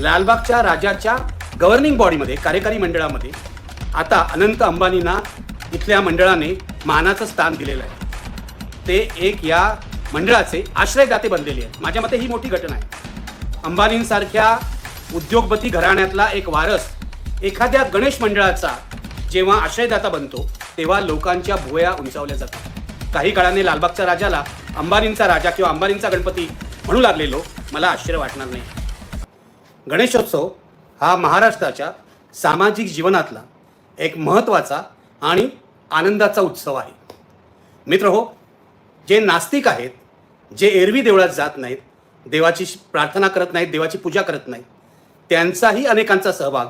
लालबागच्या राजाच्या गव्हर्निंग बॉडीमध्ये कार्यकारी मंडळामध्ये आता अनंत अंबानींना इथल्या मंडळाने मानाचं स्थान दिलेलं आहे. ते एक या मंडळाचे आश्रयदाते बनलेले आहेत. माझ्या मते ही मोठी घटना आहे. अंबानींसारख्या उद्योगपती घराण्यातला एक वारस एखाद्या गणेश मंडळाचा जेव्हा आश्रयदाता बनतो तेव्हा लोकांच्या भुवया उंचावल्या जातात. काही काळाने लालबागच्या राजाला अंबानींचा राजा किंवा अंबानींचा गणपती म्हणू लागलेलो मला आश्चर्य वाटणार नाही. गणेशोत्सव हा महाराष्ट्राच्या सामाजिक जीवनातला एक महत्त्वाचा आणि आनंदाचा उत्सव आहे. मित्र हो जे नास्तिक आहेत जे एरवी देवळात जात नाहीत देवाची श- प्रार्थना करत नाहीत देवाची पूजा करत नाहीत त्यांचाही अनेकांचा सहभाग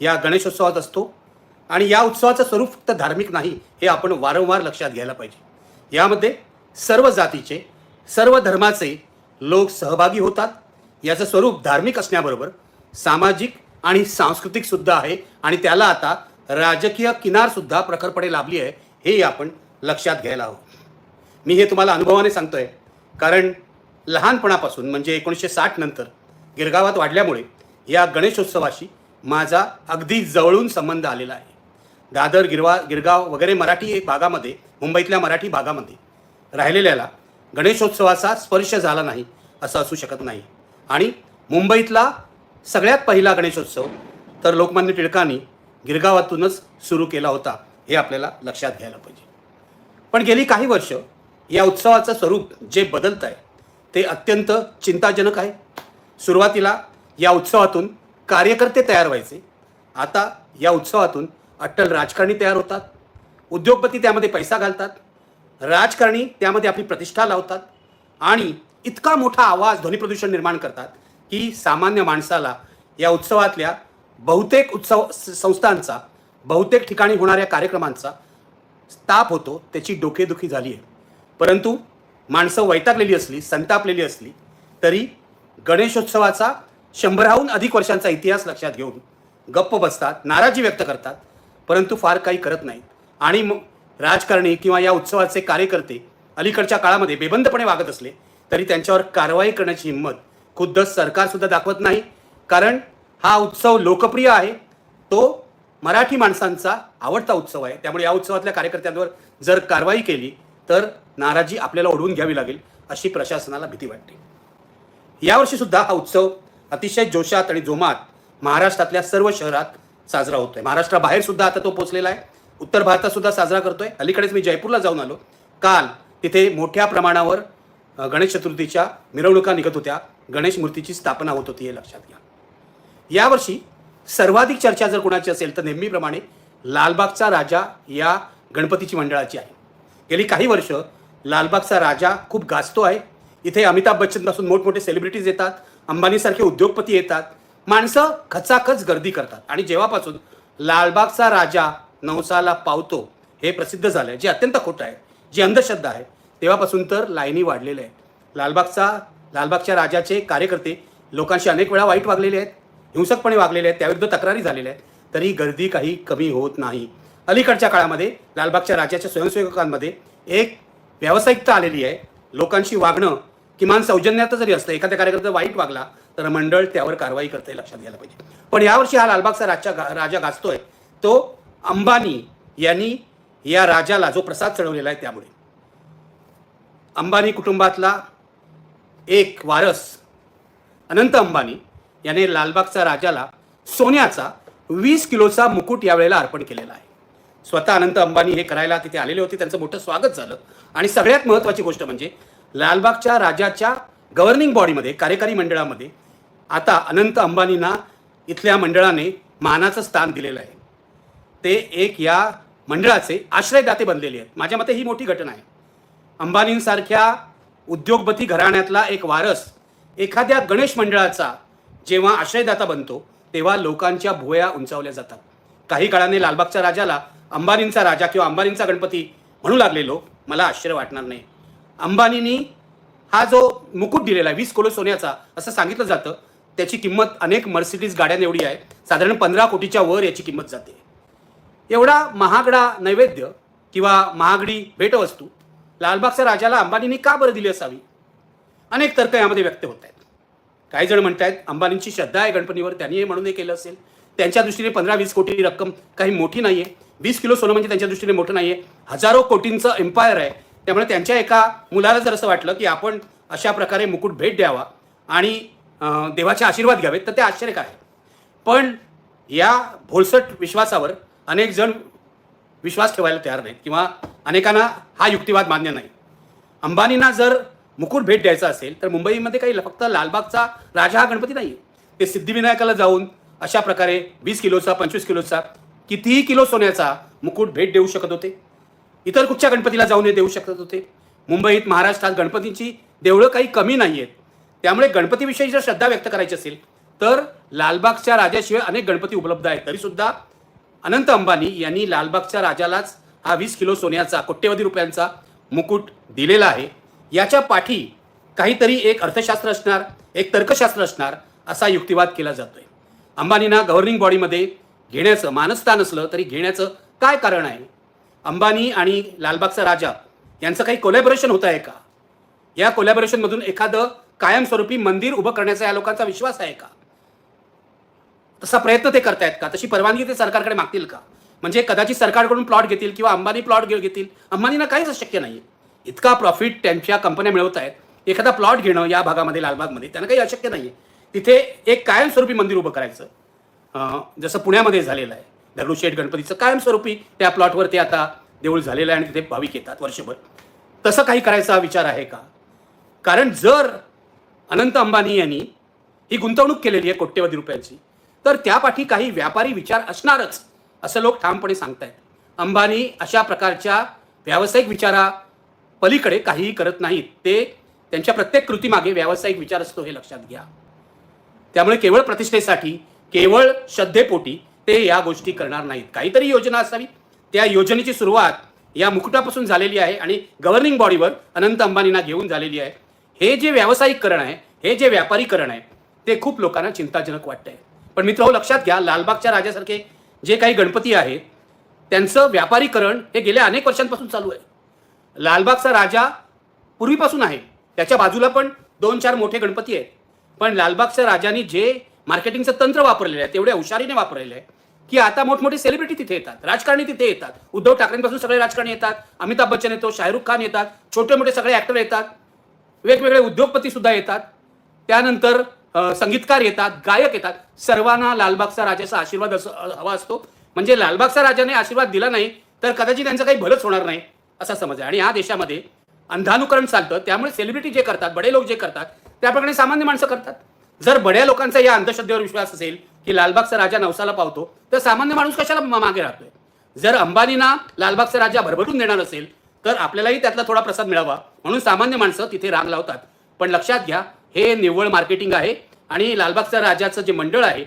या गणेशोत्सवात असतो आणि या उत्सवाचं स्वरूप फक्त धार्मिक नाही हे आपण वारंवार लक्षात घ्यायला पाहिजे. यामध्ये सर्व जातीचे सर्व धर्माचे लोक सहभागी होतात याचं स्वरूप धार्मिक असण्याबरोबर सामाजिक आणि सांस्कृतिक सुद्धा आहे. आणि त्याला आता राजकीय किनार सुद्धा प्रखरपणे लाभली आहे हे आपण लक्षात घ्यायला हवं. मी हे तुम्हाला अनुभवाने सांगतोय. कारण लहानपणापासून म्हणजे एकोणीसशे साठ नंतर गिरगावात वाढल्यामुळे या गणेशोत्सवाशी माझा अगदी जवळून संबंध आलेला आहे. दादर गिरवा गिरगाव वगैरे मराठी भागामध्ये मुंबईतल्या मराठी भागामध्ये राहिलेल्याला गणेशोत्सवाचा स्पर्श झाला नाही असं असू शकत नाही. आणि मुंबईतला सगळ्यात पहिला गणेशोत्सव तर लोकमान्य टिळकांनी गिरगावातूनच सुरू केला होता हे आपल्याला लक्षात घ्यायला पाहिजे. पण गेली काही वर्ष या उत्सवाचं स्वरूप जे बदलत आहे ते अत्यंत चिंताजनक आहे. सुरुवातीला या उत्सवातून कार्यकर्ते तयार व्हायचे. आता या उत्सवातून अट्टल राजकारणी तयार होतात. उद्योगपती त्यामध्ये पैसा घालतात. राजकारणी त्यामध्ये आपली प्रतिष्ठा लावतात. आणि इतका मोठा आवाज ध्वनी प्रदूषण निर्माण करतात की सामान्य माणसाला या उत्सवातल्या बहुतेक उत्सव संस्थांचा बहुतेक ठिकाणी होणाऱ्या कार्यक्रमांचा ताप होतो त्याची डोकेदुखी झाली आहे. परंतु माणसं वैतागलेली असली संतापलेली असली तरी गणेशोत्सवाचा शंभराहून अधिक वर्षांचा इतिहास लक्षात घेऊन गप्प बसतात नाराजी व्यक्त करतात परंतु फार काही करत नाहीत. आणि मग राजकारणी किंवा या उत्सवाचे कार्यकर्ते अलीकडच्या काळामध्ये बेबंदपणे वागत असले तरी त्यांच्यावर कारवाई करण्याची हिंमत खुद्द सरकारसुद्धा दाखवत नाही. कारण हा उत्सव लोकप्रिय आहे. तो मराठी माणसांचा आवडता उत्सव आहे. त्यामुळे या उत्सवातल्या कार्यकर्त्यांवर जर कारवाई केली तर नाराजी आपल्याला ओढवून घ्यावी लागेल अशी प्रशासनाला भीती वाटते. यावर्षी सुद्धा हा उत्सव अतिशय जोशात आणि जोमात महाराष्ट्रातल्या सर्व शहरात साजरा होतोय. महाराष्ट्राबाहेर सुद्धा आता तो पोचलेला आहे. उत्तर भारतात सुद्धा साजरा करतोय. अलीकडेच मी जयपूरला जाऊन आलो. काल तिथे मोठ्या प्रमाणावर गणेश चतुर्थीच्या मिरवणुका निघत होत्या. गणेश मूर्तीची स्थापना होत होती हे लक्षात घ्या. यावर्षी सर्वाधिक चर्चा जर कोणाची असेल तर नेहमीप्रमाणे लालबागचा राजा या गणपतीची मंडळाची आहे. गेली काही वर्ष लालबागचा राजा खूप गाजतो आहे. इथे अमिताभ बच्चनपासून मोठमोठे सेलिब्रिटीज येतात. अंबानीसारखे उद्योगपती येतात. माणसं खचाखच गर्दी करतात. आणि जेव्हापासून लालबागचा राजा नवसाला पावतो हे प्रसिद्ध झालं आहे जे अत्यंत खोटं आहे जी अंधश्रद्धा आहे तेव्हापासून तर लाईनी वाढलेल्या आहेत. लालबागचा लालबागच्या राजाचे कार्यकर्ते लोकांशी अनेक वेळा वाईट वागलेले आहेत हिंसकपणे वागलेले आहेत त्याविरुद्ध तक्रारी झालेल्या आहेत. तरी गर्दी काही कमी होत नाही. अलीकडच्या काळामध्ये लालबागच्या राजाच्या स्वयंसेवकांमध्ये एक व्यावसायिकता आलेली आहे. लोकांशी वागणं किमान सौजन्यात जरी असतं एखाद्या कार्यकर्ता वाईट वागला तर मंडळ त्यावर कारवाई करते लक्षात घ्यायला पाहिजे. पण यावर्षी हा लालबागचा राजा गा- राजा गाजतोय. तो अंबानी यांनी या राजाला जो प्रसाद चढवलेला आहे त्यामुळे. अंबानी कुटुंबातला एक वारस अनंत अंबानी याने लालबागचा राजाला सोन्याचा वीस किलोचा मुकुट यावेळेला अर्पण केलेला आहे. स्वतः अनंत अंबानी हे करायला तिथे आलेले होते त्यांचं मोठं स्वागत झालं. आणि सगळ्यात महत्त्वाची गोष्ट म्हणजे लालबागच्या राजाच्या गव्हर्निंग बॉडीमध्ये कार्यकारी मंडळामध्ये आता अनंत अंबानींना इथल्या मंडळाने मानाचं स्थान दिलेलं आहे. ते एक या मंडळाचे आश्रयदाते बनलेले आहेत. माझ्या मते ही मोठी घटना आहे. अंबानींसारख्या उद्योगपती घराण्यातला एक वारस एखाद्या गणेश मंडळाचा जेव्हा आश्रयदाता बनतो तेव्हा लोकांच्या भुवया उंचावल्या जातात. काही काळाने लालबागच्या राजाला अंबानींचा राजा किंवा अंबानींचा गणपती म्हणू लागलेलो मला आश्चर्य वाटणार नाही. अंबानींनी हा जो मुकुट दिलेला आहे वीस किलो सोन्याचा असं सांगितलं जातं त्याची किंमत अनेक मर्सिडीज गाड्यां एवढी आहे साधारण पंधरा कोटीच्या वर याची किंमत जाते. एवढा महागडा नैवेद्य किंवा महागडी भेटवस्तू लालबागच्या राजाला अंबानींनी का बरं दिली असावी? अनेक तर्क यामध्ये व्यक्त होत आहेत. काही जण म्हणत आहेत अंबानींची श्रद्धा आहे गणपतीवर त्यांनी हे म्हणून हे केलं असेल. त्यांच्या दृष्टीने पंधरा वीस कोटी रक्कम काही मोठी नाही आहे वीस किलो सोनं म्हणजे त्यांच्या दृष्टीने मोठं नाही आहे हजारो कोटींचं एम्पायर आहे. त्यामुळे त्यांच्या एका मुलाला जर असं वाटलं की आपण अशा प्रकारे मुकुट भेट द्यावा आणि देवाचे आशीर्वाद घ्यावेत तर ते आश्चर्य काय? पण या भोळसट विश्वासावर अनेक जण विश्वास ठेवायला तयार नाहीत. किंवा अनेकांना हा युक्तिवाद मान्य नाही. अंबानींना जर मुकुट भेट द्यायचा असेल तर मुंबईमध्ये काही फक्त लालबागचा राजा हा गणपती नाही ते सिद्धिविनायकाला जाऊन अशा प्रकारे वीस किलोचा पंचवीस किलोचा कितीही किलो सोन्याचा मुकुट भेट देऊ शकत होते. इतर कुठच्या गणपतीला जाऊन हे देऊ शकत होते? मुंबईत महाराष्ट्रात गणपतींची देवळं काही कमी नाही आहेत त्यामुळे गणपतीविषयी जर श्रद्धा व्यक्त करायची असेल तर लालबागच्या राजाशिवाय अनेक गणपती उपलब्ध आहेत. तरीसुद्धा अनंत अंबानी यांनी लालबागच्या राजालाच हा वीस किलो सोन्याचा कोट्यवधी रुपयांचा मुकुट दिलेला आहे. याच्या पाठी काहीतरी एक अर्थशास्त्र असणार एक तर्कशास्त्र असणार असा युक्तिवाद केला जातोय. अंबानींना गव्हर्निंग बॉडीमध्ये घेण्याचं मानस्थान असलं तरी घेण्याचं काय कारण आहे? अंबानी आणि लालबागचा राजा यांचं काही कोलॅबोरेशन होत आहे का? या कोलॅबोरेशनमधून एखादं कायमस्वरूपी मंदिर उभं करण्याचा या लोकांचा विश्वास आहे का? तसा प्रयत्न ते करतायत का? तशी परवानगी ते सरकारकडे मागतील का? म्हणजे कदाचित सरकारकडून प्लॉट घेतील किंवा अंबानी प्लॉट घेतील. अंबानींना काहीच शक्य नाही इतका प्रॉफिट त्यांच्या कंपन्या मिळवत आहेत. एखादा प्लॉट घेणं या भागामध्ये लालबागमध्ये त्यांना काही अशक्य नाही तिथे एक कायमस्वरूपी मंदिर उभं करायचं. जसं पुण्यामध्ये झालेलं आहे. दगडूशेठ गणपतीचं कायमस्वरूपी त्या प्लॉटवर ते आता देऊळ झालेलं आहे आणि तिथे भाविक येतात वर्षभर. तसं काही करायचा विचार आहे का? कारण जर अनंत अंबानी यांनी ही गुंतवणूक केलेली आहे कोट्यवधी रुपयांची तर त्यापाठी काही व्यापारी विचार असणारच. असं लोक ठामपणे सांगतायत. अंबानी अशा प्रकारच्या व्यावसायिक विचारा पलीकडे काहीही करत नाहीत. ते त्यांच्या प्रत्येक कृतीमागे व्यावसायिक विचार असतो हे लक्षात घ्या. त्यामुळे केवळ प्रतिष्ठेसाठी केवळ श्रद्धेपोटी ते या गोष्टी करणार नाहीत. काहीतरी योजना असावी. त्या योजनेची सुरुवात या मुकुटापासून झालेली आहे आणि गव्हर्निंग बॉडीवर अनंत अंबानींना घेऊन झालेली आहे. हे जे व्यावसायिककरण आहे हे जे व्यापारीकरण आहे ते खूप लोकांना चिंताजनक वाटतंय. पण मित्र हो, लक्षात घ्या लालबागच्या राजासारखे जे काही गणपती आहेत त्यांचं व्यापारीकरण हे गेल्या अनेक वर्षांपासून चालू आहे. लालबागचा राजा पूर्वीपासून आहे. त्याच्या बाजूला पण दोन चार मोठे गणपती आहेत. पण लालबागच्या राजांनी जे मार्केटिंगचं तंत्र वापरलेलं आहे तेवढ्या हुशारीने वापरलेलं आहे की आता मोठमोठे सेलिब्रिटी तिथे येतात राजकारणी तिथे येतात. उद्धव ठाकरेंपासून सगळे राजकारणी येतात अमिताभ बच्चन येतो शाहरुख खान येतात छोटे मोठे सगळे ॲक्टर येतात. वेगवेगळे उद्योगपती सुद्धा येतात. त्यानंतर संगीतकार येतात गायक येतात. सर्वांना लालबागचा राजाचा आशीर्वाद हवा असतो. म्हणजे लालबागचा राजाने आशीर्वाद दिला नाही तर कदाचित त्यांचं काही भलंच होणार नाही असा समज आहे. आणि या देशामध्ये अंधानुकरण चालतं त्यामुळे सेलिब्रिटी जे करतात बडे लोक जे करतात त्याप्रमाणे सामान्य माणसं करतात. जर बड्या लोकांचा या अंधश्रद्धेवर विश्वास असेल की लालबागचा राजा नवसाला पावतो तर सामान्य माणूस कशाला मा- मागे राहतोय? जर अंबानींना लालबागचा राजा भरभरून देणार असेल तर आपल्यालाही त्यातला थोडा प्रसाद मिळावा. म्हणून सामान्य माणसं तिथे रांग लावतात. पण लक्षात घ्या हे निव्वळ मार्केटिंग आहे. आणि लालबागचा राजाचं जे मंडळ आहे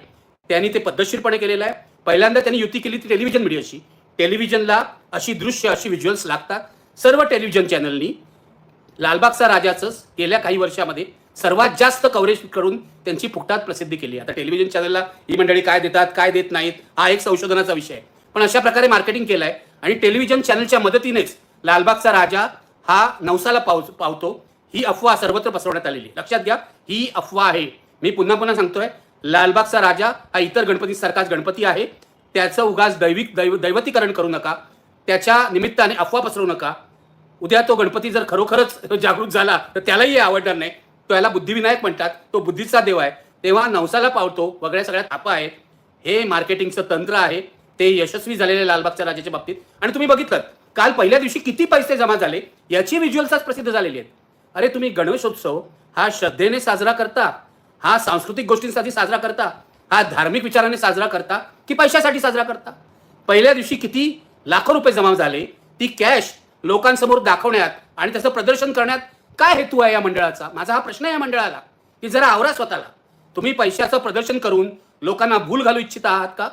त्यांनी ते पद्धतशीरपणे केलेलं आहे. पहिल्यांदा त्यांनी युती केली ती टेलिव्हिजन मीडियाशी. टेलिव्हिजनला अशी दृश्य अशी व्हिज्युअल्स लागतात. सर्व टेलिव्हिजन चॅनलनी लालबागचा राजाचं गेल्या काही वर्षामध्ये सर्वात जास्त कव्हरेज करून त्यांची फुकटात प्रसिद्धी केली. आता टेलिव्हिजन चॅनलला ही मंडळी काय देतात काय देत नाहीत हा एक संशोधनाचा विषय आहे. पण अशा प्रकारे मार्केटिंग केलं आहे आणि टेलिव्हिजन चॅनलच्या मदतीनेच लालबागचा राजा हा नवसाला पाव पावतो. ही अफवा सर्वत्र पसरवण्यात आलेली आहे. लक्षात घ्या ही अफवा आहे. मी पुन्हा पुन्हा सांगतोय लालबागचा राजा हा इतर गणपतीसारखाच गणपती आहे. त्याचं उगाच दैविक दैव दैवतीकरण करू नका. त्याच्या निमित्ताने अफवा पसरवू नका. उद्या तो गणपती जर खरोखरच जागृत झाला तर त्यालाही आवडणार नाही. तो याला बुद्धिविनायक म्हणतात. तो बुद्धीचा देव आहे. तेव्हा नवसाला पावतो वगैरे सगळ्या थापा आहेत. हे मार्केटिंगचं तंत्र आहे. ते यशस्वी झालेले लालबागच्या राजाच्या बाबतीत. आणि तुम्ही बघितलं काल पहिल्या दिवशी किती पैसे जमा झाले? याची व्हिज्युअल्सच प्रसिद्ध झालेली आहेत. अरे तुम्ही गणेशोत्सव हा श्रद्धेने साजरा करता. हा सांस्कृतिक गोष्टींसाठी साजरा करता हा धार्मिक विचाराने साजरा करता की पैशासाठी साजरा करता? पहिल्या दिवशी किती लाखो रुपये जमा झाले ती कॅश लोकांसमोर दाखवण्यात आणि त्याचं प्रदर्शन करण्यात काय हेतू आहे या मंडळाचा? माझा हा प्रश्न आहे या मंडळाला की जरा आवरा स्वतःला. तुम्ही पैशाचं प्रदर्शन करून लोकांना भूल घालू इच्छित आहात का?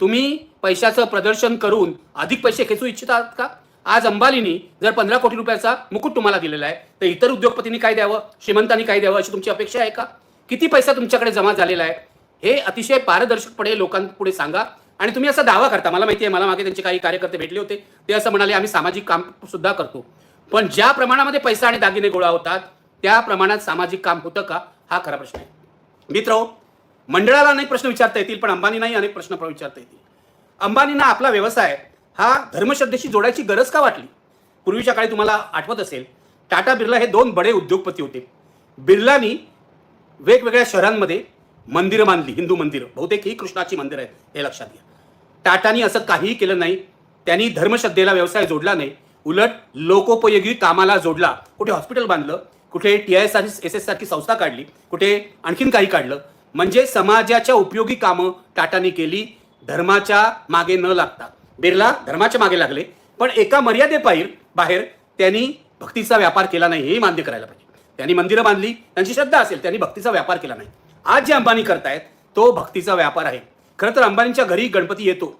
तुम्ही पैशाचं प्रदर्शन करून अधिक पैसे खेचू इच्छित आहात का? आज अंबालीनी जर पंधरा कोटी रुपयाचा मुकुट तुम्हाला दिलेला आहे तर इतर उद्योगपतींनी काय द्यावं? श्रीमंतांनी काय द्यावं अशी तुमची अपेक्षा आहे का? किती पैसा तुमच्याकडे जमा झालेला आहे? हे अतिशय पारदर्शकपणे लोकांपुढे सांगा. आणि तुम्ही असा दावा करता. मला माहिती आहे मला मागे त्यांचे काही कार्यकर्ते भेटले होते. ते असं म्हणाले आम्ही सामाजिक काम सुद्धा करतो. पण ज्या प्रमाणामध्ये पैसा आणि दागिने गोळा होतात त्या प्रमाणात सामाजिक काम होतं का? हा खरा प्रश्न आहे. मित्र मंडळाला अनेक प्रश्न विचारता येतील पण अंबानींनाही अनेक प्रश्न विचारता येतील. अंबानींना आपला व्यवसाय हा धर्मश्रद्धेशी जोडायची गरज का वाटली? पूर्वीच्या काळी तुम्हाला आठवत असेल टाटा बिर्ला हे दोन बडे उद्योगपती होते. बिर्लानी वेगवेगळ्या शहरांमध्ये मंदिरं बांधली हिंदू मंदिरं. बहुतेक ही कृष्णाची मंदिरं आहेत हे लक्षात घ्या. टाटानी असं काहीही केलं नाही त्यांनी धर्मश्रद्धेला व्यवसाय जोडला नाही उलट लोकोपयोगी कामाला जोडला. कुठे हॉस्पिटल बांधलं कुठे T I S S S सारखी संस्था काढली कुठे आणखीन काही काढलं. म्हणजे समाजाच्या उपयोगी कामं टाटानी केली धर्माच्या मागे न लागता. बिर्ला धर्माच्या मागे लागले पण एका मर्यादेबाहेर बाहेर त्यांनी भक्तीचा व्यापार केला नाही हे मान्य करायला पाहिजे. त्यांनी मंदिरं बांधली त्यांची श्रद्धा असेल त्यांनी भक्तीचा व्यापार केला नाही. आज जे अंबानी करतायत तो भक्तीचा व्यापार आहे. खरं तर अंबानींच्या घरी गणपती येतो.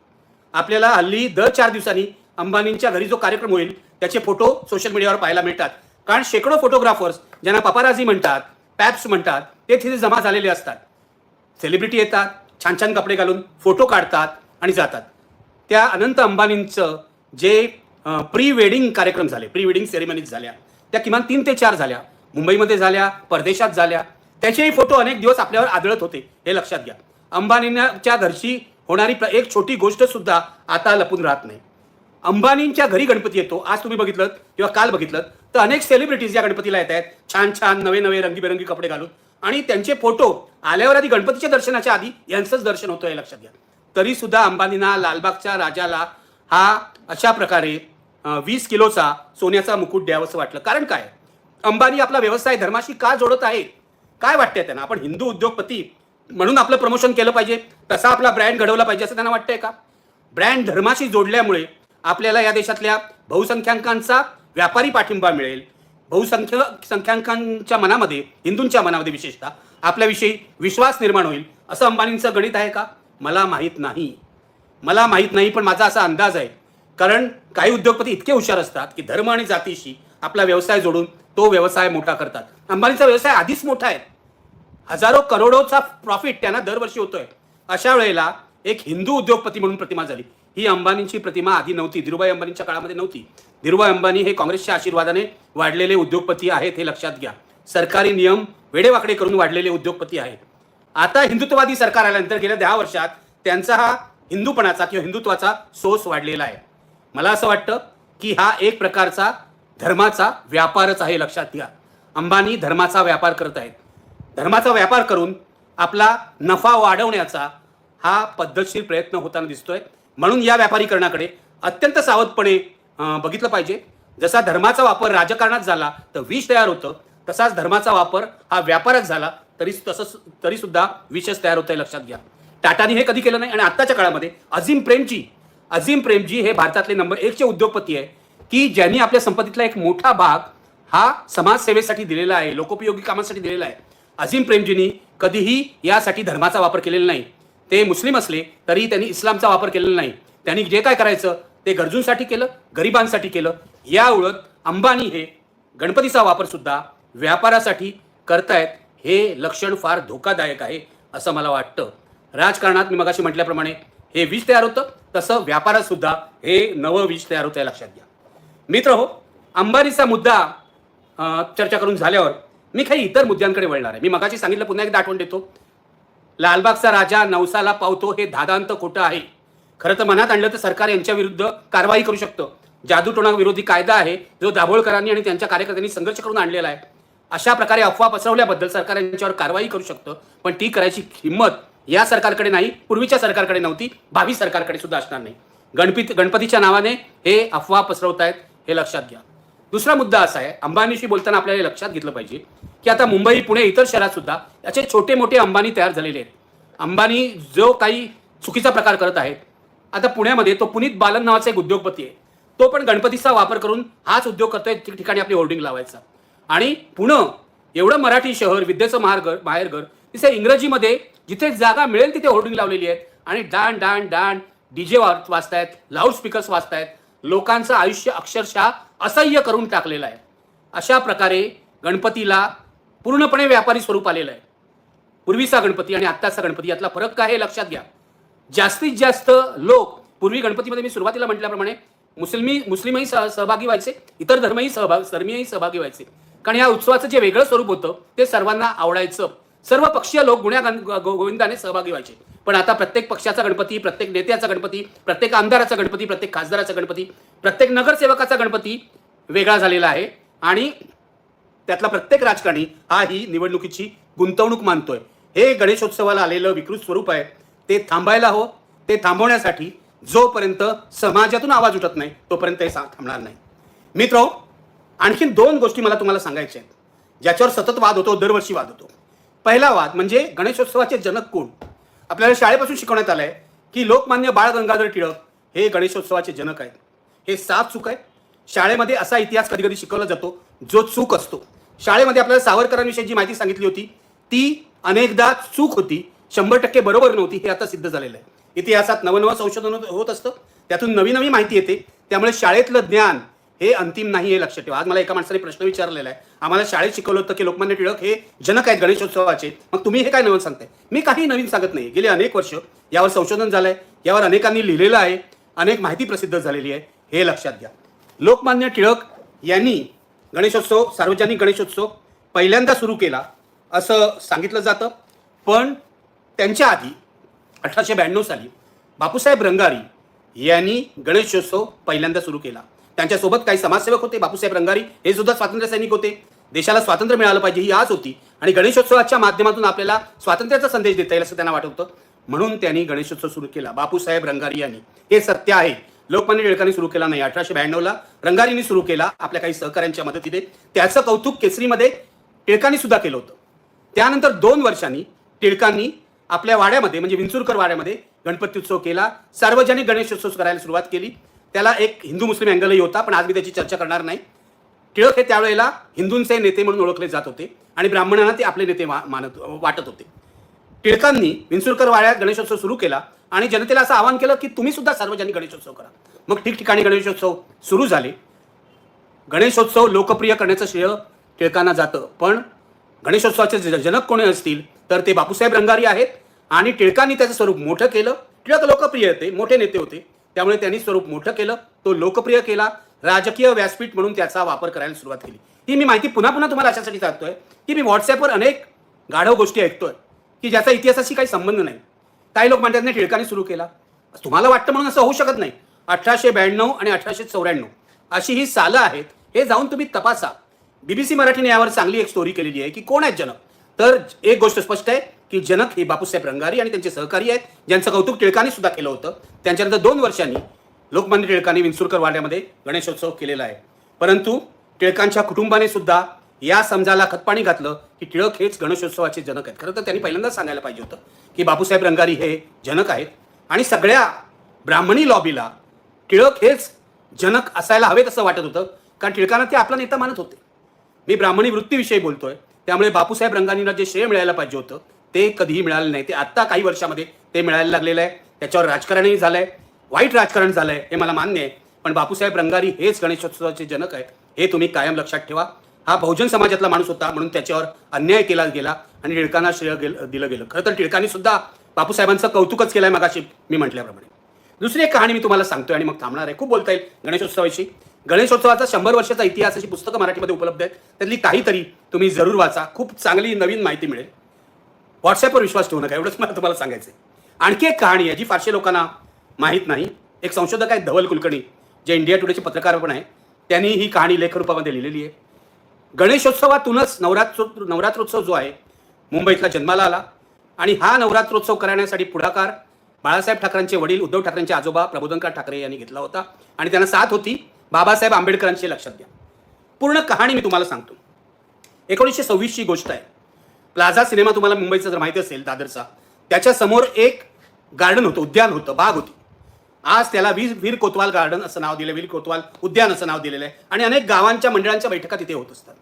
आपल्याला हल्ली दर चार दिवसांनी अंबानींच्या घरी जो कार्यक्रम होईल त्याचे फोटो सोशल मीडियावर पाहायला मिळतात. कारण शेकडो फोटोग्राफर्स ज्यांना पपाराझी म्हणतात पॅप्स म्हणतात ते तिथे जमा झालेले असतात. सेलिब्रिटी येतात छान छान कपडे घालून फोटो काढतात आणि जातात. त्या अनंत अंबानींचं जे प्री वेडिंग कार्यक्रम झाले प्री वेडिंग सेरेमनीज झाल्या त्या किमान तीन ते चार झाल्या. मुंबईमध्ये झाल्या परदेशात झाल्या. त्याचेही फोटो अनेक दिवस आपल्यावर आदळत होते. हे लक्षात घ्या. अंबानींच्या घरची होणारी एक छोटी गोष्ट सुद्धा आता लपून राहत नाही. अंबानींच्या घरी गणपती येतो. आज तुम्ही बघितलं किंवा काल बघितलं तर अनेक सेलिब्रिटीज या गणपतीला येत आहेत. छान छान नवे नवे रंगीबेरंगी कपडे घालून. आणि त्यांचे फोटो आल्यावर आधी गणपतीच्या दर्शनाच्या आधी यांचंच दर्शन होतं हे लक्षात घ्या. तरी सुद्धा अंबानींना लालबागच्या राजाला हा अशा प्रकारे वीस किलोचा सोन्याचा मुकुट द्यावंसं वाटलं. कारण काय? अंबानी आपला व्यवसाय धर्माशी का जोडत आहे? काय वाटतंय त्यांना? आपण हिंदू उद्योगपती म्हणून आपलं प्रमोशन केलं पाहिजे. तसा आपला ब्रँड घडवला पाहिजे असं त्यांना वाटतंय का? ब्रँड धर्माशी जोडल्यामुळे आपल्याला या देशातल्या बहुसंख्याकांचा व्यापारी पाठिंबा मिळेल. बहुसंख्य संख्याकांच्या मनामध्ये हिंदूंच्या मनामध्ये विशेषतः आपल्याविषयी विश्वास निर्माण होईल. असं अंबानींचं गणित आहे का? मला माहीत नाही. मला माहीत नाही पण माझा असा अंदाज आहे. कारण काही उद्योगपती इतके हुशार असतात की धर्म आणि जातीशी आपला व्यवसाय जोडून तो व्यवसाय मोठा करतात. अंबानीचा व्यवसाय आधीच मोठा आहे. हजारो करोडोचा प्रॉफिट त्यांना दरवर्षी होतोय. अशा वेळेला एक हिंदू उद्योगपती म्हणून प्रतिमा झाली. ही अंबानींची प्रतिमा आधी नव्हती. धीरुभाई अंबानींच्या काळामध्ये नव्हती. धीरुभाई अंबानी हे काँग्रेसच्या आशीर्वादाने वाढलेले उद्योगपती आहेत हे लक्षात घ्या. सरकारी नियम वेडेवाकडे करून वाढलेले उद्योगपती आहेत. आता हिंदुत्ववादी सरकार आल्यानंतर गेल्या दहा वर्षात त्यांचा हा हिंदूपणाचा किंवा हिंदुत्वाचा सोस वाढलेला आहे. मला असं वाटतं की हा एक प्रकारचा धर्माचा व्यापारच आहे लक्षात घ्या. अंबानी धर्माचा व्यापार करत आहेत. धर्माचा व्यापार करून आपला नफा वाढवण्याचा हा पद्धतशीर प्रयत्न होताना दिसतोय. म्हणून या व्यापारीकरणाकडे अत्यंत सावधपणे बघितलं पाहिजे. जसा धर्माचा वापर राजकारणात झाला तर विष तयार होतं. तसाच धर्माचा वापर हा व्यापारात झाला तरी तसंच तरी सुद्धा विषच तयार होत आहे लक्षात घ्या. टाटाने हे कधी केलं नाही आणि आत्ताच्या काळामध्ये अझीम प्रेमजी अझीम प्रेमजी हे भारतातले नंबर एकचे उद्योगपती आहे की ज्यांनी आपल्या संपत्तीतला एक मोठा भाग हा समाजसेवेसाठी दिलेला आहे लोकोपयोगी कामासाठी दिलेला आहे. अझीम प्रेमजींनी कधीही यासाठी धर्माचा वापर केलेला नाही. ते मुस्लिम असले तरी त्यांनी इस्लामचा वापर केलेला नाही. त्यांनी जे काय करायचं ते गरजूंसाठी केलं गरिबांसाठी केलं. या उलट अंबानी हे गणपतीचा वापर सुद्धा व्यापारासाठी करतायत हे लक्षण फार धोकादायक आहे असं मला वाटतं. राजकारणात मी मगाशी म्हटल्याप्रमाणे हे विष तयार होतं तसं व्यापारात सुद्धा हे नवं विष तयार होतं हे लक्षात घ्या. मित्र हो अंबानीचा मुद्दा चर्चा करून झाल्यावर मी काही इतर मुद्द्यांकडे वळणार आहे. मी मगाशी सांगितलं पुन्हा एकदा आठवण देतो. लालबागचा राजा नवसाला पावतो हे धादांत खोटं आहे. खरं तर मनात आणलं तर सरकार यांच्या विरुद्ध कारवाई करू शकतं. जादूटोणा विरोधी कायदा आहे जो दाभोळकरांनी आणि त्यांच्या कार्यकर्त्यांनी संघर्ष करून आणलेला आहे. अशा प्रकारे अफवा पसरवल्याबद्दल सरकार यांच्यावर कारवाई करू शकतं पण ती करायची हिंमत या सरकारकडे नाही पूर्वीच्या सरकारकडे नव्हती भावी सरकारकडे सुद्धा असणार नाही. गणपती गणपतीच्या नावाने हे अफवा पसरवतायत. हे लक्षात घ्या. दुसरा मुद्दा असा आहे अंबानीशी बोलताना आपल्याला लक्षात घेतलं पाहिजे की आता मुंबई पुणे इतर शहरात सुद्धा याचे छोटे मोठे अंबानी तयार झालेले आहेत. अंबानी जो काही चुकीचा प्रकार करत आहेत आता पुण्यामध्ये तो पुनीत बालन नावाचा एक उद्योगपती आहे. तो पण गणपतीचा वापर करून हाच उद्योग करतोय ठिकाणी आपली होर्डिंग लावायचा. आणि पुणे एवढं मराठी शहर विद्येचं महारघर माहेरघर तिथे इंग्रजीमध्ये जिथे जागा मिळेल तिथे होर्डिंग लावलेली आहेत. आणि डान डान डान डीजे वाजतायत लाऊडस्पीकर्स वाजतायत लोकांचं आयुष्य अक्षरशः असह्य करून टाकलेलं आहे. अशा प्रकारे गणपतीला पूर्णपणे व्यापारी स्वरूप आलेलं आहे. पूर्वीचा गणपती आणि आत्ताचा गणपती यातला फरक काय हे लक्षात घ्या. जास्तीत जास्त लोक पूर्वी गणपतीमध्ये मी सुरुवातीला म्हटल्याप्रमाणे मुस्लिमी मुस्लिमही सह सहभागी व्हायचे इतर धर्मही सहभाग धर्मीयही सहभागी व्हायचे. कारण या उत्सवाचं जे वेगळं स्वरूप होतं ते सर्वांना आवडायचं. सर्व पक्षीय लोक गुण्या गोविंदाने सहभागी व्हायचे. पण आता प्रत्येक पक्षाचा गणपती प्रत्येक नेत्याचा गणपती प्रत्येक आमदाराचा गणपती प्रत्येक खासदाराचा गणपती प्रत्येक नगरसेवकाचा गणपती वेगळा झालेला आहे. आणि त्यातला प्रत्येक राजकारणी हा ही निवडणुकीची गुंतवणूक मानतोय. हे गणेशोत्सवाला आलेलं विकृत स्वरूप आहे. ते थांबायला हो ते थांबवण्यासाठी जोपर्यंत समाजातून आवाज उठत नाही तोपर्यंत हे थांबणार नाही. मित्र आणखीन दोन गोष्टी मला तुम्हाला सांगायच्या आहेत. ज्याच्यावर सतत वाद होतो दरवर्षी वाद होतो. पहिला वाद म्हणजे गणेशोत्सवाचे जनक कोण? आपल्याला शाळेपासून शिकवण्यात आलंय की लोकमान्य बाळ गंगाधर टिळक हे गणेशोत्सवाचे जनक आहेत. हे साफ चूक आहे. शाळेमध्ये असा इतिहास कधी कधी शिकवला जातो जो चूक असतो. शाळेमध्ये आपल्याला सावरकरांविषयी जी माहिती सांगितली होती ती अनेकदा चूक होती. शंभर टक्के बरोबर नव्हती हे आता सिद्ध झालेलं आहे. इतिहासात नवनवं संशोधन होत- होत असतं. त्यातून नवी नवी माहिती येते. त्यामुळे शाळेतलं ज्ञान हे अंतिम नाही हे लक्षात ठेवा. आज मला एका माणसाने प्रश्न विचारलेला आहे. आम्हाला शाळेत शिकवलं होतं की लोकमान्य टिळक हे जनक आहेत गणेशोत्सवाचे. मग तुम्ही हे काय नवीन सांगताय? मी काही नवीन सांगत नाही. गेले अनेक वर्ष यावर संशोधन झालंय. यावर अनेकांनी लिहिलेलं आहे. अनेक माहिती प्रसिद्ध झालेली आहे. हे लक्षात घ्या. लोकमान्य टिळक यांनी गणेशोत्सव सार्वजनिक गणेशोत्सव पहिल्यांदा सुरू केला असं सांगितलं जातं. पण त्यांच्या आधी अठराशे ब्याण्णव साली बापूसाहेब रंगारी यांनी गणेशोत्सव पहिल्यांदा सुरू केला. त्यांच्यासोबत काही समाजसेवक होते बापूसाहेब रंगारी. हे सुद्धा स्वातंत्र्य सैनिक होते. देशाला स्वातंत्र्य मिळालं पाहिजे ही आज होती. आणि गणेशोत्सवाच्या माध्यमातून आपल्याला स्वातंत्र्याचा संदेश देता येईल असं त्यांना वाटत होतं. म्हणून त्यांनी गणेशोत्सव सुरू केला. बापूसाहेब रंगारी यांनी. हे सत्य आहे. लोकमान्य टिळकांनी सुरू केला नाही. अठराशे ब्याण्णवला रंगारींनी सुरू केला आपल्या काही सहकाऱ्यांच्या मदतीने. त्याचं कौतुक केसरीमध्ये टिळकांनी सुद्धा केलं होतं. त्यानंतर दोन वर्षांनी टिळकांनी आपल्या वाड्यामध्ये म्हणजे विंचुरकर वाड्यामध्ये गणपती उत्सव केला. सार्वजनिक गणेशोत्सव करायला सुरुवात केली. त्याला एक हिंदू मुस्लिम अँगलही होता पण आज मी त्याची चर्चा करणार नाही. टिळक हे त्यावेळेला हिंदूंचे नेते म्हणून ओळखले जात होते आणि ब्राह्मणांना ते आपले नेते मा- मानत वाटत होते. टिळकांनी विंसुरकर वाड्यात गणेशोत्सव सुरू केला आणि जनतेला असं आवाहन केलं की तुम्ही सुद्धा सार्वजनिक गणेशोत्सव करा. मग ठिकठिकाणी गणेशोत्सव सुरू झाले. गणेशोत्सव लोकप्रिय करण्याचं श्रेय टिळकांना जातं. पण गणेशोत्सवाचे जनक कोणी असतील तर ते बापूसाहेब रंगारी आहेत आणि टिळकांनी त्याचं स्वरूप मोठं केलं. टिळक लोकप्रिय होते मोठे नेते होते. त्यामुळे त्यांनी स्वरूप मोठं केलं तो लोकप्रिय केला राजकीय व्यासपीठ म्हणून त्याचा वापर करायला सुरुवात केली. ही मी माहिती पुन्हा पुन्हा तुम्हाला अशासाठी सांगतोय की मी व्हॉट्सॲपवर अनेक गाढव गोष्टी ऐकतोय की ज्याचा इतिहासाशी काही संबंध नाही. काही लोक म्हणतात नाही टिळकांनी सुरू केला. तुम्हाला वाटतं म्हणून असं होऊ शकत नाही. अठराशे ब्याण्णव आणि अठराशे चौऱ्याण्णव अशी ही सालं आहेत हे जाऊन तुम्ही तपासा. बीबीसी मराठीने यावर चांगली एक स्टोरी केलेली आहे की कोण आहेत जनक तर एक गोष्ट स्पष्ट आहे की जनक हे बापूसाहेब रंगारी आणि त्यांचे सहकारी आहेत. ज्यांचं कौतुक टिळकांनी सुद्धा केलं होतं. त्यांच्यानंतर दोन वर्षांनी लोकमान्य टिळकांनी विंचुरकर वाड्यामध्ये गणेशोत्सव केलेला आहे. परंतु टिळकांच्या कुटुंबाने सुद्धा या समजाला खतपाणी घातलं की टिळक हेच गणेशोत्सवाचे जनक आहेत. खरं तर त्यांनी पहिल्यांदाच सांगायला पाहिजे होतं की बापूसाहेब रंगारी हे जनक आहेत. आणि सगळ्या ब्राह्मणी लॉबीला टिळक हेच जनक असायला हवेत असं वाटत होतं. कारण टिळकांना ते आपला नेता मानत होते. मी ब्राह्मणी वृत्तीविषयी बोलतोय. त्यामुळे बापूसाहेब रंगानीला जे श्रेय मिळायला पाहिजे होतं ते कधीही मिळालं नाही. ते आत्ता काही वर्षामध्ये ते मिळायला लागलेलं आहे. त्याच्यावर राजकारणही झालंय. वाईट राजकारण झालंय हे मला मान्य आहे. पण बापूसाहेब रंगारी हेच गणेशोत्सवाचे जनक आहेत. हे तुम्ही कायम लक्षात ठेवा. हा बहुजन समाजातला माणूस होता म्हणून त्याच्यावर अन्याय केला गेला आणि टिळकांना श्रेय गेल दिलं गेलं. खरं तर टिळकांनी सुद्धा बापूसाहेबांचं कौतुकच केलंय मगाशी मी म्हटल्याप्रमाणे. दुसरी एक कहाणी मी तुम्हाला सांगतोय आणि मग थांबणार आहे. खूप बोलता येईल गणेशोत्सवाविषयी. गणेशोत्सवाचा शंभर वर्षाचा इतिहास अशी पुस्तकं मराठीमध्ये उपलब्ध आहेत. त्यातली काहीतरी तुम्ही जरूर वाचा. खूप चांगली नवीन माहिती मिळेल. व्हॉट्सॲपवर विश्वास ठेवू नका एवढंच मला तुम्हाला सांगायचं आहे आणखी एक कहाणी आहे जी फारशे लोकांना माहीत नाही. एक संशोधक आहेत धवल कुलकर्णी जे इंडिया टुडेचे पत्रकार पण आहे. त्यांनी ही कहाणी लेखरूपामध्ये लिहिलेली आहे. गणेशोत्सवातूनच नवरात्रो नवरात्रोत्सव जो आहे मुंबईतला जन्माला आला. आणि हा नवरात्रोत्सव करण्यासाठी पुढाकार बाळासाहेब ठाकरेंचे वडील उद्धव ठाकरेंचे आजोबा प्रबोधनकार ठाकरे यांनी घेतला होता. आणि त्यांना साथ होती बाबासाहेब आंबेडकरांची लक्षात घ्या. पूर्ण कहाणी मी तुम्हाला सांगतो. एकोणीसशे सव्वीसची गोष्ट आहे. प्लाझा सिनेमा तुम्हाला मुंबईचा जर माहिती असेल दादरचा त्याच्यासमोर एक गार्डन होतं उद्यान होतं बाग होती. आज त्याला वीर वीर कोतवाल गार्डन असं नाव दिलं वीर कोतवाल उद्यान असं नाव दिलेलं आहे आणि अनेक गावांच्या मंडळांच्या बैठका तिथे होत असतात.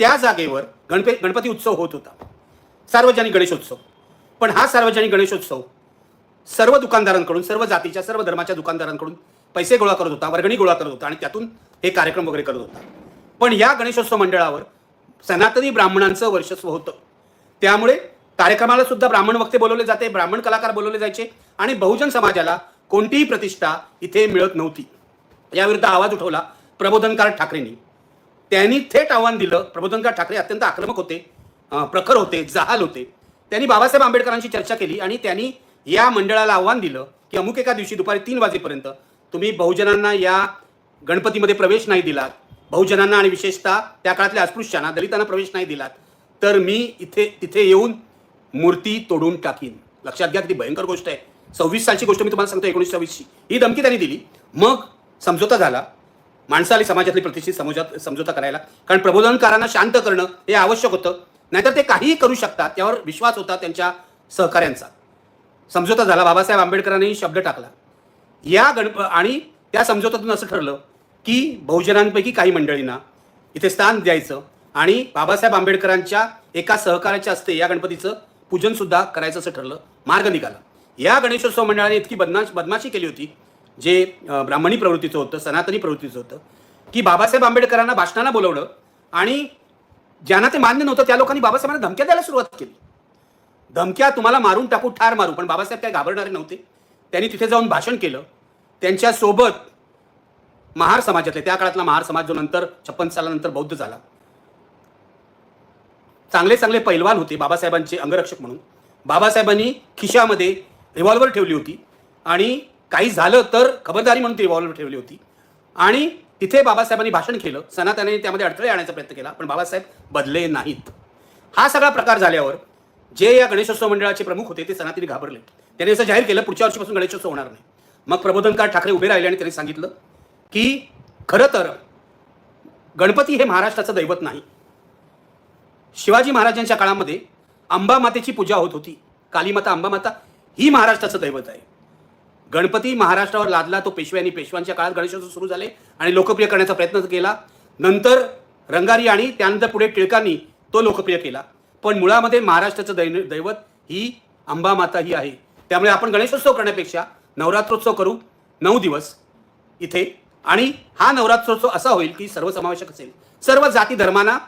त्या जागेवर गणपती गणपती उत्सव होत होता. सार्वजनिक गणेशोत्सव. पण हा सार्वजनिक गणेशोत्सव सर्व दुकानदारांकडून सर्व जातीच्या सर्व धर्माच्या दुकानदारांकडून पैसे गोळा करत होता वर्गणी गोळा करत होता आणि त्यातून हे कार्यक्रम वगैरे करत होता. पण या गणेशोत्सव मंडळावर सनातनी ब्राह्मणांचं वर्चस्व होतं. त्यामुळे कार्यक्रमाला सुद्धा ब्राह्मण वक्ते बोलवले जाते ब्राह्मण कलाकार बोलवले जायचे आणि बहुजन समाजाला कोणतीही प्रतिष्ठा इथे मिळत नव्हती. याविरुद्ध आवाज उठवला प्रबोधनकार ठाकरेंनी. त्यांनी थेट आव्हान दिलं. प्रबोधनकार ठाकरे अत्यंत आक्रमक होते प्रखर होते जहाल होते. त्यांनी बाबासाहेब आंबेडकरांशी चर्चा केली आणि त्यांनी या मंडळाला आव्हान दिलं की अमुक एका दिवशी दुपारी तीन वाजेपर्यंत तुम्ही बहुजनांना या गणपतीमध्ये प्रवेश नाही दिलात. बहुजनांना आणि विशेषतः त्या काळातल्या अस्पृश्यांना दलितांना प्रवेश नाही दिलात. तर मी इथे तिथे येऊन मूर्ती तोडून टाकीन. लक्षात घ्या किती भयंकर गोष्ट आहे. सव्वीस सालची गोष्ट मी तुम्हाला सांगतो एकोणीस सव्वीसची. ही धमकी त्यांनी दिली. मग समझोता झाला. माणसं आली समाजातली प्रतिष्ठित समोजात समझोता करायला. कारण प्रबोधनकारांना शांत करणं हे आवश्यक होतं. नाहीतर ते काहीही करू शकतात. त्यावर विश्वास होता त्यांच्या सहकाऱ्यांचा. समझोता झाला. बाबासाहेब आंबेडकरांनी शब्द टाकला. या गणप आणि त्या समझोत्यातून असं ठरलं की बहुजनांपैकी काही मंडळींना इथे स्थान द्यायचं. आणि बाबासाहेब आंबेडकरांच्या एका सहकार्याच्या हस्ते या गणपतीचं पूजन सुद्धा करायचं असं ठरलं. मार्ग निघाला. या गणेशोत्सव मंडळाने इतकी बदमाश बदमाशी केली होती जे ब्राह्मणी प्रवृत्तीचं होतं सनातनी प्रवृत्तीचं होतं की बाबासाहेब आंबेडकरांना भाषणाला बोलवलं आणि ज्यांना ते मान्य नव्हतं त्या लोकांनी बाबासाहेबांना धमक्या द्यायला सुरुवात केली. धमक्या तुम्हाला मारून टाकू ठार मारू पण बाबासाहेब काय घाबरणारे नव्हते. त्यांनी तिथे जाऊन भाषण केलं. त्यांच्यासोबत महार समाजातले त्या काळातला महार समाज जो नंतर छप्पन सालानंतर बौद्ध झाला. चांगले चांगले पैलवान होते बाबासाहेबांचे अंगरक्षक म्हणून. बाबासाहेबांनी खिशामध्ये रिव्हॉल्वर ठेवली होती. आणि काही झालं तर खबरदारी म्हणून ती रिव्हॉल्वर ठेवली होती. आणि तिथे बाबासाहेबांनी भाषण केलं. सनातनाने त्यामध्ये अडथळे आणण्याचा प्रयत्न केला पण बाबासाहेब बदले नाहीत. हा सगळा प्रकार झाल्यावर जे या गणेशोत्सव मंडळाचे प्रमुख होते ते सनातनी घाबरले. त्यांनी असं जाहीर केलं पुढच्या वर्षीपासून गणेशोत्सव होणार नाही. मग प्रबोधनकार ठाकरे उभे राहिले आणि त्यांनी सांगितलं की खरं तर गणपती हे महाराष्ट्राचं दैवत नाही. शिवाजी महाराजांच्या काळामध्ये अंबा मातेची पूजा होत होती. कालीमाता अंबामाता ही महाराष्ट्राचं दैवत आहे. गणपती महाराष्ट्रावर लादला तो पेशव्यांनी पेशव्यांच्या काळात गणेशोत्सव सुरू झाले आणि लोकप्रिय करण्याचा प्रयत्न केला. नंतर रंगारी आणि त्यानंतर पुढे टिळकांनी तो लोकप्रिय केला. पण मुळामध्ये महाराष्ट्राचं दै दैवत ही अंबामाता ही आहे. त्यामुळे आपण गणेशोत्सव करण्यापेक्षा नवरात्रोत्सव करू. नऊ दिवस इथे. आणि हा नवरात्रोत्सव असा होईल की सर्वसमावेशक असेल. सर्व जाती धर्मांना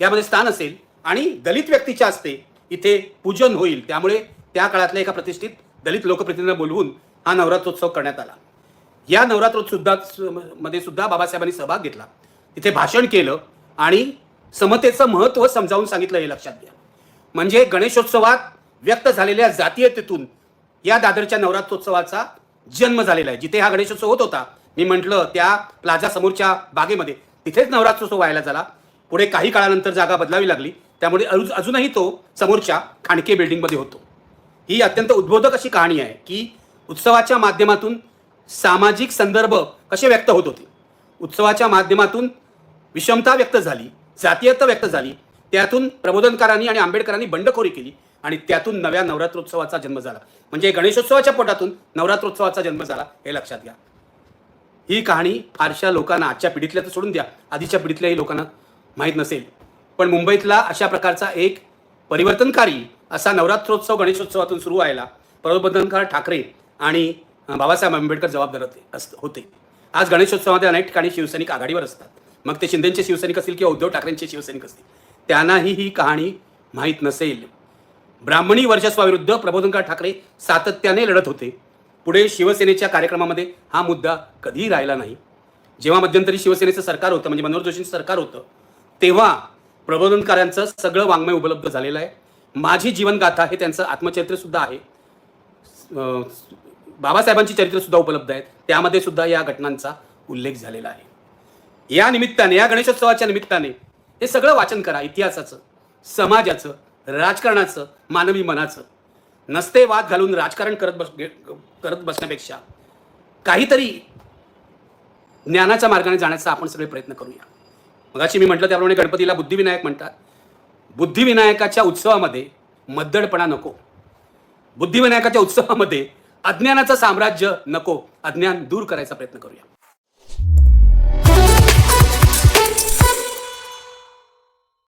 यामध्ये स्थान असेल. आणि दलित व्यक्तीच्या असते इथे पूजन होईल. त्यामुळे त्या काळातल्या एका प्रतिष्ठित दलित लोकप्रतिनिधींना बोलवून हा नवरात्रोत्सव करण्यात आला. या नवरात्रोत्सुद्धा मध्ये सुद्धा बाबासाहेबांनी सहभाग घेतला. तिथे भाषण केलं आणि समतेचं महत्त्व समजावून सांगितलं हे लक्षात घ्या. म्हणजे गणेशोत्सवात व्यक्त झालेल्या जातीयतेतून या दादरच्या नवरात्रोत्सवाचा जन्म झालेला आहे. जिथे हा गणेशोत्सव होत होता मी म्हटलं त्या प्लाझा समोरच्या बागेमध्ये तिथेच नवरात्रोत्सव व्हायला झाला. पुढे काही काळानंतर जागा बदलावी लागली. त्यामुळे अजून- अजूनही तो समोरच्या खाणके बिल्डिंगमध्ये होतो. ही अत्यंत उद्बोधक अशी कहाणी आहे की उत्सवाच्या माध्यमातून सामाजिक संदर्भ कसे व्यक्त होत होते. उत्सवाच्या माध्यमातून विषमता व्यक्त झाली जातीयता व्यक्त झाली त्यातून प्रबोधनकारांनी आणि आंबेडकरांनी बंडखोरी केली आणि त्यातून नव्या नवरात्रोत्सवाचा जन्म झाला. म्हणजे गणेशोत्सवाच्या पोटातून नवरात्रोत्सवाचा जन्म झाला हे लक्षात घ्या. ही कहाणी फारशा लोकांना आजच्या पिढीतल्या तर सोडून द्या. आधीच्या पिढीतल्याही लोकांना माहीत नसेल. पण मुंबईतला अशा प्रकारचा एक परिवर्तनकारी असा नवरात्रोत्सव गणेशोत्सवातून सुरू व्हायला प्रबोधनकार ठाकरे आणि बाबासाहेब आंबेडकर जबाबदार होते असत- होते. आज गणेशोत्सवामध्ये अनेक ठिकाणी शिवसैनिक आघाडीवर असतात. मग ते शिंदेचे शिवसैनिक असतील किंवा उद्धव ठाकरेंचे शिवसैनिक असतील त्यांनाही ही कहाणी माहीत नसेल. ब्राह्मणी वर्चस्वाविरुद्ध प्रबोधनकार ठाकरे सातत्याने लढत होते. पुढे शिवसेनेच्या कार्यक्रमामध्ये हा मुद्दा कधीही राहिला नाही. जेव्हा मध्यंतरी शिवसेनेचं सरकार होतं म्हणजे मनोहर जोशींचं सरकार होतं तेव्हा प्रबोधनकारांचं सगळं वाङ्मय उपलब्ध झालेलं आहे. माझी जीवनगाथा हे त्यांचं आत्मचरित्र सुद्धा आहे. बाबासाहेबांची चरित्र सुद्धा उपलब्ध आहेत. त्यामध्ये सुद्धा या घटनांचा उल्लेख झालेला आहे. या निमित्ताने या गणेशोत्सवाच्या निमित्ताने हे सगळं वाचन करा इतिहासाचं समाजाचं राजकारणाचं मानवी मनाचं. नसते वाद घालून राजकारण करत बस करत बसण्यापेक्षा काहीतरी ज्ञानाच्या मार्गाने जाण्याचा आपण सगळे प्रयत्न करूया. मगाशी मी म्हटलं त्याप्रमाणे गणपतीला बुद्धिविनायक म्हणतात. बुद्धिविनायकाच्या उत्सवामध्ये मद्दडपणा नको. बुद्धिविनायकाच्या उत्सवामध्ये अज्ञानाचं साम्राज्य नको. अज्ञान दूर करायचा प्रयत्न करूया.